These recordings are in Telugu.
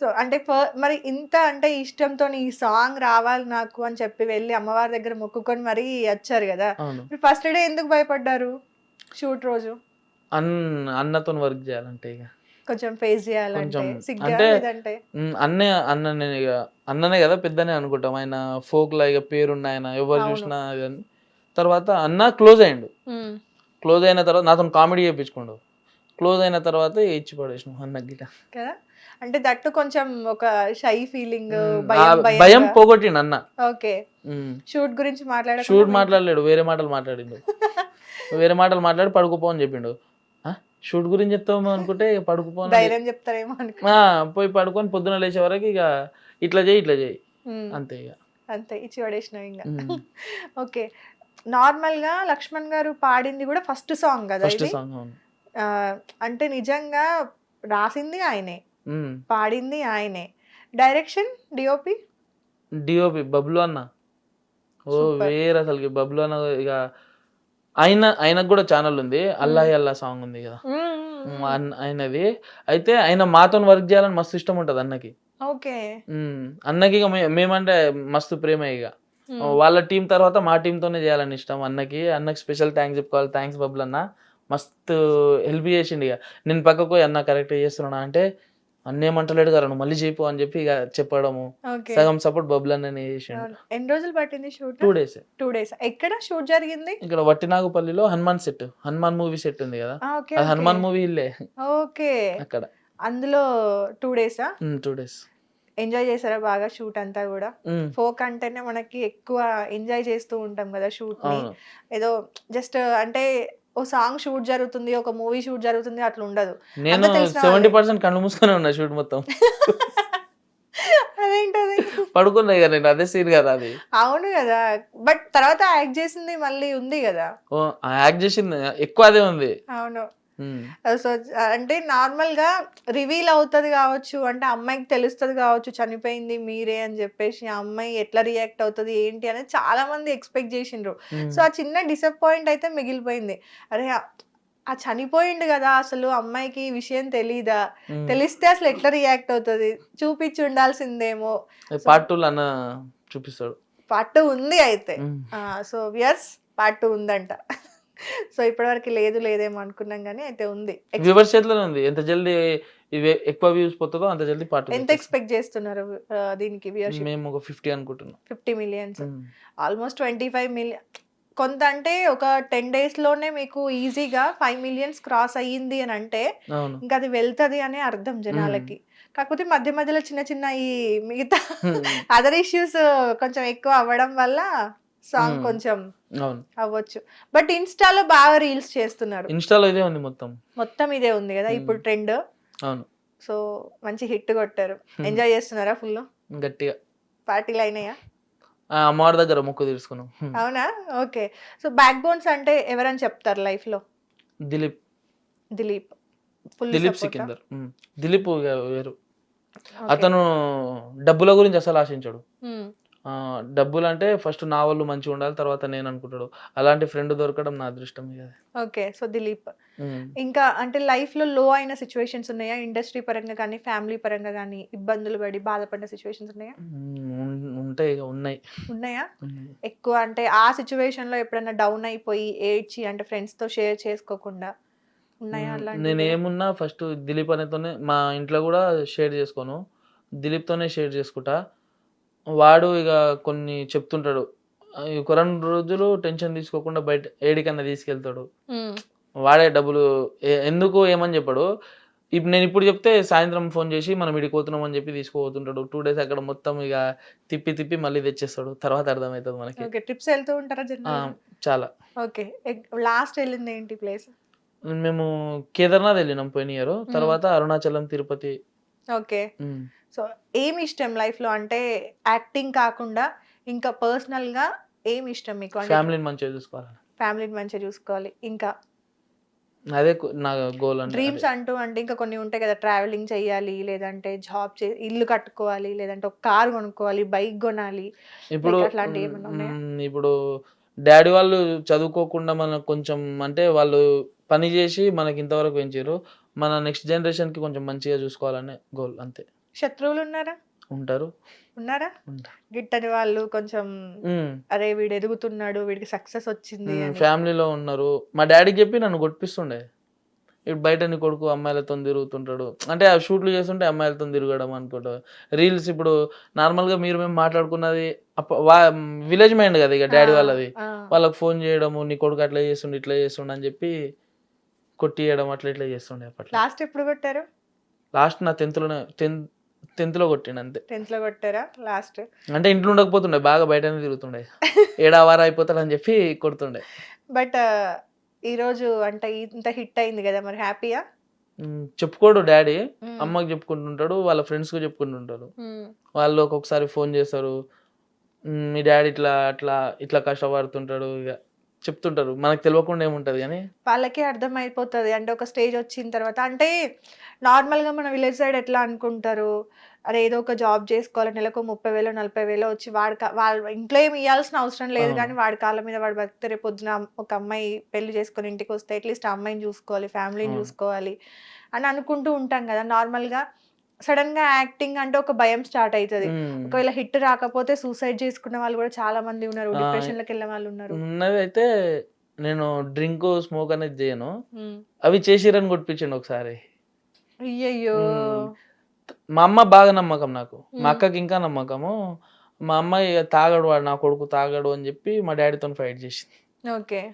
సో అంటే మరి ఇంత అంటే ఇష్టంతో ఈ సాంగ్ రావాలి నాకు అని చెప్పి వెళ్ళి అమ్మవారి దగ్గర మొక్కుకొని మరీ వచ్చారు కదా. ఫస్ట్ డే ఎందుకు భయపడ్డారు షూట్ రోజు? అన్ అన్నతో వర్క్ చేయాలంటే ఇక కొంచెం ఫేస్ చేయాలంటే అంటే- అన్నే అన్ననే ఇక అన్ననే కదా పెద్దనే అనుకుంటాం. ఆయన ఫోక్ లా ఇక పేరున్న ఆయన ఎవరు. చూసినా తర్వాత అన్న క్లోజ్ అయ్యిండు. క్లోజ్ అయిన తర్వాత నాతో కామెడీ చేయించుకోండు క్లోజ్ అయిన తర్వాత ఇచ్చి పడేసిన అన్నకి గిట్ట. అంటే దట్టు కొంచెం ఒక షై ఫీలింగ్ భయం పోగొట్టిండు అన్న. ఓకే. షూట్ గురించి మాట్లాడ షూట్ మాట్లాడలేడు వేరే మాటలు మాట్లాడిండు. వేరే మాటలు మాట్లాడి పడుకోపో అని చెప్పిండు. షూట్ గురించి చెప్తాము అనుకుంటే ఇక పడుకోపో అని ధైర్యం చెప్తారేమో పోయి పడుకొని పొద్దున లేచే వరకు ఇక ఇట్లా చేయి ఇట్లా చేయి. అంతే ఇక. అంతే ఇచ్చి పడేసినావు ఇంకా. ఓకే. నార్మల్గా లక్ష్మణ్ గారు పాడింది కూడా ఫస్ట్ సాంగ్ కదా ఇది? అంటే నిజంగా రాసింది ఆయనే. పాడింది ఆయనే. Direction DOP? డిఓపి బబ్లు అన్న. ఓ. వేరే అసలుకి బబ్లు అన్న ఇక ఆయన ఆయనకు కూడా ఛానల్ ఉంది. అల్లాహి అల్లా సాంగ్ ఉంది కదా. ఆయనది. అయితే ఆయన మాతో వర్క్ చేయాలని మస్తు ఇష్టం ఉంటది అన్నకి. ఓకే. అన్నకి ఇక మేమంటే మస్తు ప్రేమ ఇక. వాళ్ళ టీం తర్వాత మా team తోనే చేయాలని ఇష్టం అన్నకి. అన్నకి స్పెషల్ థ్యాంక్స్ చెప్పుకోవాలి. థ్యాంక్స్ బబ్లు అన్న. మస్తు హెల్ప్ చేసిండు ఇక. నేను పక్కకు అన్న కరెక్ట్ చేస్తున్నా అంటే అన్న ఏమంటలేడు కదా నువ్వు మళ్ళీ చెప్పు అని చెప్పి ఇక చెప్పడము. ఓకే. సగం సపోర్ట్ బబ్లు అన్ననే చేసిండు. ఎన్ని రోజులు పట్టింది shoot two days two days ఎక్కడ షూట్ జరిగింది? ఇక్కడ వట్టినాగుపల్లిలో Hanuman set Hanuman movie set ఉంది కదా. అది హనుమాన్ మూవీ ఇల్లే. ఓకే. అక్కడ. అందులో టూ డేసా టూ డేస్ ఎంజాయ్ చేశారా బాగా షూట్ అంతా కూడా? ఫోక్ అంటేనే మనకి ఎక్కువ ఎంజాయ్ చేస్తూ ఉంటాం కదా షూట్ని. ఏదో జస్ట్ అంటే ఓ సాంగ్ షూట్ జరుగుతుంది ఒక మూవీ షూట్ జరుగుతుంది అట్లా ఉండదు. నేను సెవెంటీ. పర్సెంట్ కళ్ళు మూసుకొని ఉన్నా షూట్ మొత్తం. అదేంటది పడుకున్నా ఇక నేను అదే సీన్ కదా అది. అవును కదా. బట్ తర్వాత యాక్ట్ చేసింది మళ్ళీ ఉంది కదా. ఓ, ఆ యాక్ట్ చేసింది ఎక్కువ అదే ఉంది. అవును. సో అంటే నార్మల్గా రివీల్ అవుతుంది కావచ్చు అంటే అమ్మాయికి తెలుస్తుంది కావచ్చు చనిపోయింది మీరే అని చెప్పేసి ఆ అమ్మాయి ఎట్లా రియాక్ట్ అవుతుంది ఏంటి అనేది చాలా మంది ఎక్స్పెక్ట్ చేసిండ్రు. సో ఆ చిన్న డిసప్పాయింట్ అయితే మిగిలిపోయింది. అరే ఆ- చనిపోయిండు కదా అసలు అమ్మాయికి ఈ విషయం తెలీదా. తెలిస్తే అసలు ఎట్లా రియాక్ట్ అవుతుంది? చూపించి ఉండాల్సిందేమో. పార్ట్ టూ అన్న చూపిస్తాడు. పార్ట్ టూ ఉంది అయితే. సో వియర్స్ పార్ట్ టూ ఉందంట. సో ఇప్పటివరకు లేదు లేదేమో అనుకున్నాం కానీ అయితే ఉంది. వ్యూవర్స్ చేతిలోనే ఉంది. ఎంత జల్దీ ఇవి ఎక్కువ వ్యూస్ పోతుందో అంత జల్దీ పార్ట్ ఎంత ఎక్స్పెక్ట్ చేస్తున్నారు ఆ, దీనికి వ్యూయర్షిప్ మేము ఒక ఫిఫ్టీ అనుకుంటున్నాం. Fifty millions. Almost twenty five million కొంత అంటే ఒక టెన్ డేస్లోనే మీకు ఈజీగా ఫైవ్ మిలియన్స్ క్రాస్ అయ్యింది అని అంటే అవును. ఇంకా అది వెళ్తది అనే అర్థం జనాలకి. కాకపోతే మధ్య మధ్యలో చిన్న చిన్న ఈ మిగతా. అదర్ ఇష్యూస్ కొంచెం ఎక్కువ అవ్వడం వల్ల సాంగ్. కొంచెం అవును. అవ్వచ్చు. బట్ ఇన్స్టాలో బాగా రీల్స్ చేస్తున్నారు. ఇన్స్టాలో ఇదే ఉంది మొత్తం. మొత్తం ఇదే ఉంది కదా. ఇప్పుడు ట్రెండ్. అవును. సో మంచి హిట్ కొట్టారు. ఎంజాయ్ చేస్తున్నారా ఫుల్ గట్టిగా. పార్టీలు అయినాయా అమ్మవారి దగ్గర మొక్కు తీర్చుకున్నాం. ఉమ్. అవునా? ఓకే. సో బ్యాక్ బోన్స్ అంటే ఎవరని చెప్తారు లైఫ్లో దిలీప్. దిలీప్ దిలీప్? సికిందర్. దిలీప్ వేరు. అతను డబ్బుల గురించి అసలు ఆశించాడు. డబ్బులు అంటే ఫస్ట్ నా వాళ్ళు మంచిగా ఉండాలి తర్వాత నేను అనుకుంటాడు అలాంటి ఫ్రెండ్ దొరకడం నా అదృష్టం. Okay so Dilip. ఇంకా అంటే లైఫ్లో లో అయిన సిచ్యువేషన్స్ ఉన్నాయా ఇండస్ట్రీ పరంగా కానీ ఫ్యామిలీ పరంగా కానీ ఇబ్బందులు పడి బాధపడ్డ సిచ్యువేషన్స్ ఉన్నాయా ఉంటాయి ఉన్నాయి ఉన్నాయా. ఎక్కువ అంటే ఆ సిచ్యువేషన్లో ఎప్పుడైనా డౌన్ అయిపోయి ఏడ్చి అంటే ఫ్రెండ్స్తో షేర్ చేసుకోకుండా ఉన్నాయా నేను? ఏమున్నా ఫస్ట్ దిలీప్ అనేతోనే మా ఇంట్లో కూడా షేర్ చేసుకోను దిలీప్తోనే షేర్ చేసుకుంటా వాడు ఇక కొన్ని చెప్తుంటాడు రెండు రోజులు టెన్షన్ తీసుకోకుండా బయట ఏడికన్నా తీసుకెళ్తాడు. వాడే డబ్బులు ఎందుకు ఏమని చెప్పాడు ఇప్పుడు నేను ఇప్పుడు చెప్తే సాయంత్రం ఫోన్ చేసి మనం ఇడికి పోతున్నాం అని చెప్పి తీసుకుపోతుంటాడు. టూ డేస్ అక్కడ మొత్తం ఇక తిప్పి తిప్పి మళ్ళీ తెచ్చేస్తాడు. తర్వాత అర్థమవుతుంది మనకి. ట్రిప్స్ వెళ్తూ ఉంటారా చాలా. ఓకే లాస్ట్ వెళ్ళింది ఏంటి ప్లేస్? మేము కేదార్నాథ్ వెళ్ళినాం పోయిన ఇయర్. తర్వాత అరుణాచలం తిరుపతి ఓకే. సో ఏమి ఇష్టం లైఫ్లో అంటే యాక్టింగ్ కాకుండా ఇంకా పర్సనల్గా ఏమి ఇష్టం మీకు? ఫ్యామిలీని మంచిగా చూసుకోవాలి? ఫ్యామిలీని మంచిగా చూసుకోవాలి. ఇంకా? అదే నా గోల్ అంటే డ్రీమ్స్ అంటూ అంటే ఇంకా కొన్ని ఉంటాయి కదా ట్రావెలింగ్ చేయాలి లేదంటే జాబ్ చే ఇల్లు కట్టుకోవాలి లేదంటే ఒక కార్ కొనుక్కోవాలి బైక్ కొనాలి. ఇప్పుడు అట్లాంటివి ఇప్పుడు డాడీ వాళ్ళు చదువుకోకుండా మనకు కొంచెం అంటే వాళ్ళు పని చేసి మనకి ఇంతవరకు పెంచారు మన నెక్స్ట్ జనరేషన్కి కొంచెం మంచిగా చూసుకోవాలనే గోల్ అంతే. శత్రువులు ఉన్నారా? ఉంటారు. ఉన్నారా? గిట్టని వాళ్ళు కొంచెం. అరే వీడు ఎదుగుతున్నాడు వీడికి సక్సెస్ వచ్చింది. ఫ్యామిలీలో ఉన్నారు. మా డాడీకి చెప్పి నన్ను కొట్టిస్తుండే. ఇప్పుడు బయట నీ కొడుకు అమ్మాయిలతో తిరుగుతుంటాడు. అంటే ఆ షూట్లు చేస్తుంటే అమ్మాయిలతో తిరగడం అనుకుంటా. రీల్స్ ఇప్పుడు నార్మల్గా మీరు మేము మాట్లాడుకున్నది విలేజ్ మైండ్ కదా ఇక డాడీ వాళ్ళది. వాళ్ళకి ఫోన్ చేయడము నీ కొడుకు అట్లా చేస్తుండే ఇట్లా చేస్తుండే అని చెప్పి కొట్టియడం అట్లా ఇట్లా చేస్తుండే అప్పట్లో. లాస్ట్ ఎప్పుడు కొట్టారు? లాస్ట్ నా టెన్త్లోనే టెన్త్ టెన్త్లో కొట్టిండు అంతే. టెన్త్లో కొట్టారా? లాస్ట్ అంటే ఇంట్లో ఉండకపోతుండే బాగా బయటనే తిరుగుతుండే. ఏడా వారం అయిపోతాడని చెప్పి కొడుతుండే. బట్ ఈ రోజు అంటే ఇంత హిట్ అయింది కదా మరి హ్యాపీయా? చెప్పుకోడు డాడీ. అమ్మకి చెప్పుకుంటుంటాడు వాళ్ళ ఫ్రెండ్స్కి చెప్పుకుంటుంటాడు. వాళ్ళు ఒక్కొక్కసారి ఫోన్ చేస్తారు. "ఉమ్, మీ డాడీ ఇట్లా అట్లా ఇట్లా కష్టపడుతుంటాడు ఇక చెప్తుంటారు. మనకు తెలియకుండా ఏముంటది కానీ? వాళ్ళకే అర్థమైపోతుంది. అంటే ఒక స్టేజ్ వచ్చిన తర్వాత అంటే నార్మల్గా మన విలేజ్ సైడ్ ఎట్లా అనుకుంటారు? అరే ఏదో ఒక జాబ్ చేసుకోవాలి నెలకు ముప్పై వేలు నలభై వేలు వచ్చి వాడి వాళ్ళ ఇంట్లో ఏమి ఇవ్వాల్సిన అవసరం లేదు. కానీ వాడి కాళ్ళ మీద వాడు బతికితే రేపు పొద్దున ఒక అమ్మాయి పెళ్ళి చేసుకొని ఇంటికి వస్తే అట్లీస్ట్ ఆ అమ్మాయిని చూసుకోవాలి ఫ్యామిలీని. చూసుకోవాలి అని అనుకుంటూ ఉంటాం కదా. నార్మల్గా సడన్గా యాక్టింగ్ అంటే ఒక భయం స్టార్ట్ అవుతుంది ఒకవేళ హిట్ రాకపోతే సూసైడ్ చేసుకున్న వాళ్ళు కూడా చాలా మంది ఉన్నారు. డిప్రెషన్లోకి వెళ్ళిన వాళ్ళు ఉన్నారు. ఉన్నది అయితే నేను డ్రింక్ స్మోక్ అనేది చేయను. అవి చేసిరని కొట్టించండి ఒకసారి. అయ్యయ్యో. మా అమ్మ బాగా నమ్మకం నాకు. మా. అక్కకి ఇంకా నమ్మకము. మా అమ్మ తాగడు వాడు నా కొడుకు తాగడు అని చెప్పి మా డాడీతో ఫైట్ చేసింది. ఓకే.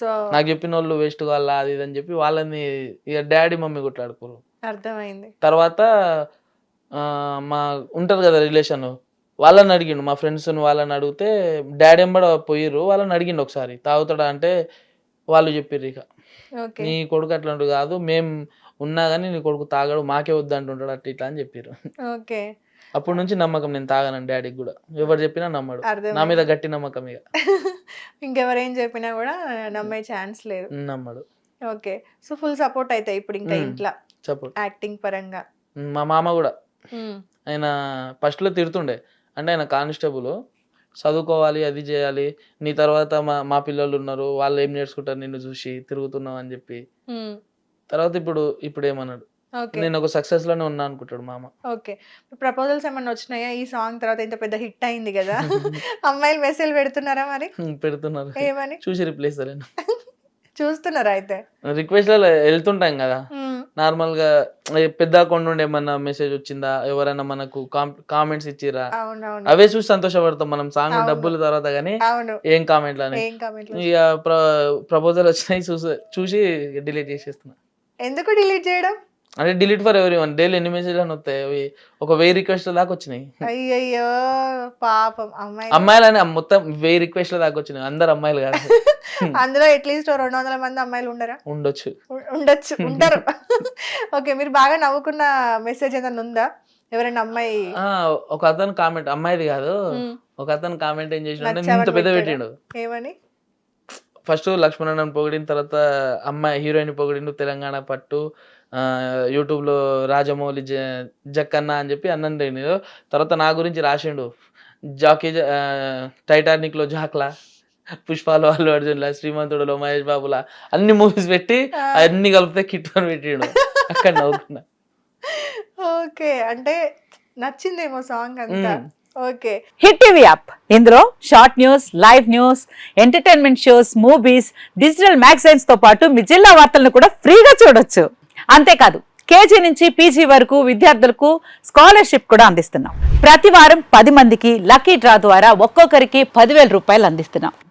సో నాకు చెప్పిన వాళ్ళు వేస్ట్ కావాలా అది ఇది అని చెప్పి వాళ్ళని ఇక డాడీ మమ్మీ కొట్లాడుకోరు. అర్థమైంది. తర్వాత మా ఉంటారు కదా రిలేషన్ వాళ్ళని అడిగిండు మా ఫ్రెండ్స్ వాళ్ళని అడిగితే డాడీ ఎంబడ పోయిర్రు? వాళ్ళని అడిగిండు ఒకసారి. తాగుతాడా? అంటే వాళ్ళు చెప్పిర్రు ఇక. నీ కొడుకు అట్లాంటి కాదు మేం ఉన్నా కానీ నీ కొడుకు తాగడు మాకే వద్దు అంటుంటాడు అట్లా ఇట్లా అని చెప్పారు ఓకే. అప్పటి నుంచి నమ్మకం నేను తాగనని డాడీకి కూడా. ఎవరు చెప్పినా నమ్మడు. నా మీద గట్టి నమ్మకం ఇక. ఇంకెవరేం చెప్పినా కూడా నమ్మే ఛాన్స్ లేదు. నమ్మడు. ఓకే. సో ఫుల్ సపోర్ట్ అయితే ఇప్పుడు ఇంకా. ఇంట్లో. చెప్పు. యాక్టింగ్ పరంగా. మా మామ కూడా. ఆయన ఫస్ట్లో తిడుతుండే. అంటే ఆయన కానిస్టేబుల్. చదువుకోవాలి అది చేయాలి. నీ తర్వాత మా మా పిల్లలు ఉన్నారు. వాళ్ళు ఏం నేర్చుకుంటారు నిన్ను చూసి తిరుగుతున్నావు అని చెప్పి. తర్వాత ఇప్పుడు ఇప్పుడు ఏమన్నాడు? నేను ఒక సక్సెస్లోనే ఉన్నా అనుకుంటాడు మామ. ఓకే. ప్రపోజల్స్ ఏమన్నా వచ్చినాయా? ఈ సాంగ్ తర్వాత ఇంత పెద్ద హిట్ అయింది కదా. అమ్మాయిలు మెసేజ్ పెడుతున్నారా మరి? పెడుతున్నారు. ఏమని? చూసి రిప్లేస్ చూస్తున్నారా అయితే? రిక్వెస్ట్లలో వెళ్తుంటాం కదా. మ్మ్. నార్మల్గా ఏ పెద్ద అకౌంట్ నుండి ఏమన్నా మెసేజ్ వచ్చిందా? ఎవరైనా మనకు కామెంట్స్ ఇచ్చిరా అవే చూసి సంతోషపడతాం మనం సాంగ్. డబ్బుల తర్వాత కానీ ఏం కామెంట్లు అని. ఇక ప్రపోజల్ వచ్చినాయి చూసి చూసి డిలీట్ చేసేస్తున్నా. ఎందుకు డిలీట్ చేయడం? అంటే delete for every one. Daily ఎన్ని మెసేజ్ అని వస్తాయి? అవి ఒక వెయ్యి రిక్వెస్ట్ దాకా వచ్చినాయి. అయ్యయ్యో పాపం. అమ్మాయి అమ్మాయిలని మొత్తం వెయ్యి రిక్వెస్ట్ల దాకా వచ్చినాయి. అందరు అమ్మాయిలు కాదు. అందులో అట్లీస్ట్ రెండు వందల మంది అమ్మాయిలు ఉండరా? ఉండొచ్చు. ఉండొచ్చు. ఉంటారు. ఓకే మీరు బాగా నవ్వుకున్న మెసేజ్ ఏదైనా ఉందా? ఎవరైనా అమ్మాయి ఒక అతను కామెంట్ అమ్మాయిది కాదు. మ్మ్. ఒక అతను కామెంట్ ఏం ఇంత పెద్ద పెట్టాడా? ఏమని? ఫస్ట్ లక్ష్మణ్ పొగిడిన తర్వాత అమ్మాయి హీరోయిన్ పొగిడిండు తెలంగాణ పట్టు. యూట్యూబ్లో రాజమౌళి జక్కన్న అని చెప్పి అన్నండి తర్వాత నా గురించి రాసిండు. జాకీ టైటానిక్లో జాక్లా. పుష్పాలు అల్లు అర్జున్లా శ్రీమంతుడులో మహేష్ బాబులా అన్ని మూవీస్ పెట్టి. అన్ని కలిపితే కిట్ అని పెట్టిండు. అక్కడ నవ్వుకున్నా. ఓకే అంటే నచ్చిందేమో సాంగ్ అంతా. ఓకే. Hit TV app. ఇందులో short news live news entertainment shows movies digital మ్యాగజైన్స్తో పాటు మీ జిల్లా వార్తలను కూడా ఫ్రీగా చూడొచ్చు. అంతేకాదు కేజీ నుంచి పీజీ వరకు విద్యార్థులకు స్కాలర్షిప్ కూడా అందిస్తున్నాం. ప్రతి వారం పది మందికి లక్కీ డ్రా ద్వారా ఒక్కొక్కరికి పదివేల రూపాయలు అందిస్తున్నాం.